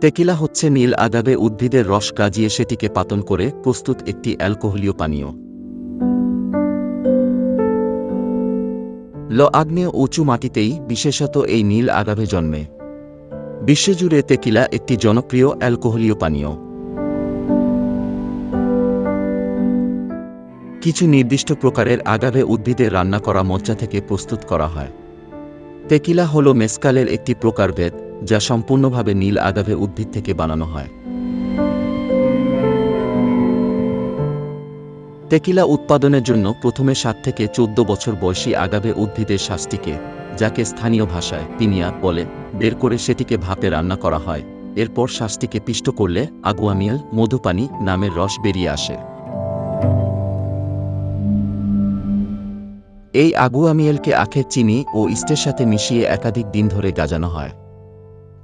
তেকিলা হচ্ছে নীল আগাবে উদ্ভিদের রস কাজিয়ে সেটিকে পাতন করে প্রস্তুত একটি অ্যালকোহলীয় পানীয়। ল আগ্নেয় উঁচু মাটিতেই বিশেষত এই নীল আগাভে জন্মে। বিশ্বজুড়ে তেকিলা একটি জনপ্রিয় অ্যালকোহলীয় পানীয়। কিছু নির্দিষ্ট প্রকারের আগাভে উদ্ভিদের রান্না করা মজ্জা থেকে প্রস্তুত করা হয়। তেকিলা হল মেসকালের একটি প্রকারভেদ যা সম্পূর্ণভাবে নীল আগাভে উদ্ভিদ থেকে বানানো হয়। তেকিলা উৎপাদনের জন্য প্রথমে সাত থেকে চোদ্দ বছর বয়সী আগাভে উদ্ভিদের শ্বাসটিকে যাকে স্থানীয় ভাষায় পিনিয়া বলে, বের করে সেটিকে ভাপে রান্না করা হয়। এরপর শ্বাসটিকে পিষ্ট করলে আগুয়ামিয়াল মধুপানি নামের রস বেরিয়ে আসে। এই আগুয়ামিয়েলকে আখের চিনি ও ইস্টের সাথে মিশিয়ে একাধিক দিন ধরে গাজানো হয়।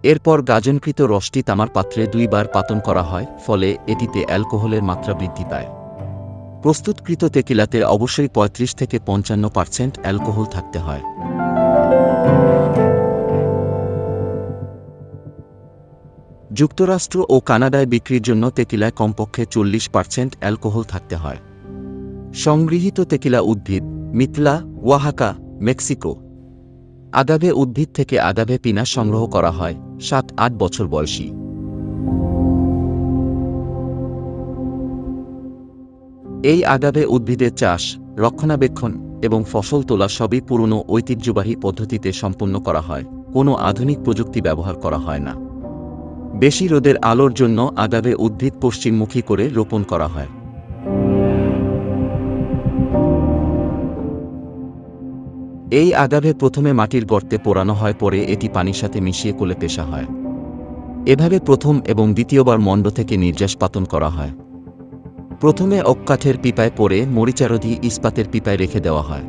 এরপর গাজনকৃত রসটি তামার পাত্রে দুইবার পাতন করা হয়, ফলে এটিতে অ্যালকোহলের মাত্রা বৃদ্ধি পায়। প্রস্তুতকৃত তেকিলাতে অবশ্যই ৩৫ থেকে পঞ্চান্ন পার্সেন্ট অ্যালকোহল থাকতে হয়। যুক্তরাষ্ট্র ও কানাডায় বিক্রির জন্য তেকিলায় কমপক্ষে চল্লিশ পার্সেন্ট অ্যালকোহল থাকতে হয়। সংগৃহীত তেকিলা উদ্ভিদ মিতলা ওয়াহাকা, মেক্সিকো। আগাভে উদ্ভিদ থেকে আদাবে পিনা সংগ্রহ করা হয়, সাত, আট বছর বয়সী। এই আদাবে উদ্ভিদের চাষ, রক্ষণাবেক্ষণ এবং ফসল তোলা সবই পুরনো ঐতিহ্যবাহী পদ্ধতিতে সম্পন্ন করা হয়। কোনো আধুনিক প্রযুক্তি ব্যবহার করা হয় না। বেশি রোদের আলোর জন্য আদাবে উদ্ভিদ পশ্চিমমুখী করে রোপণ করা হয়। এই আগাভে প্রথমে মাটির গর্তে পোড়ানো হয়, পরে এটি পানির সাথে মিশিয়ে কোলে পেশা হয়। এভাবে প্রথম এবং দ্বিতীয়বার মণ্ড থেকে নির্যাস পাতন করা হয়। প্রথমে অক্কাঠের পিপায় পরে মরিচারধি ইস্পাতের পিপায় রেখে দেওয়া হয়।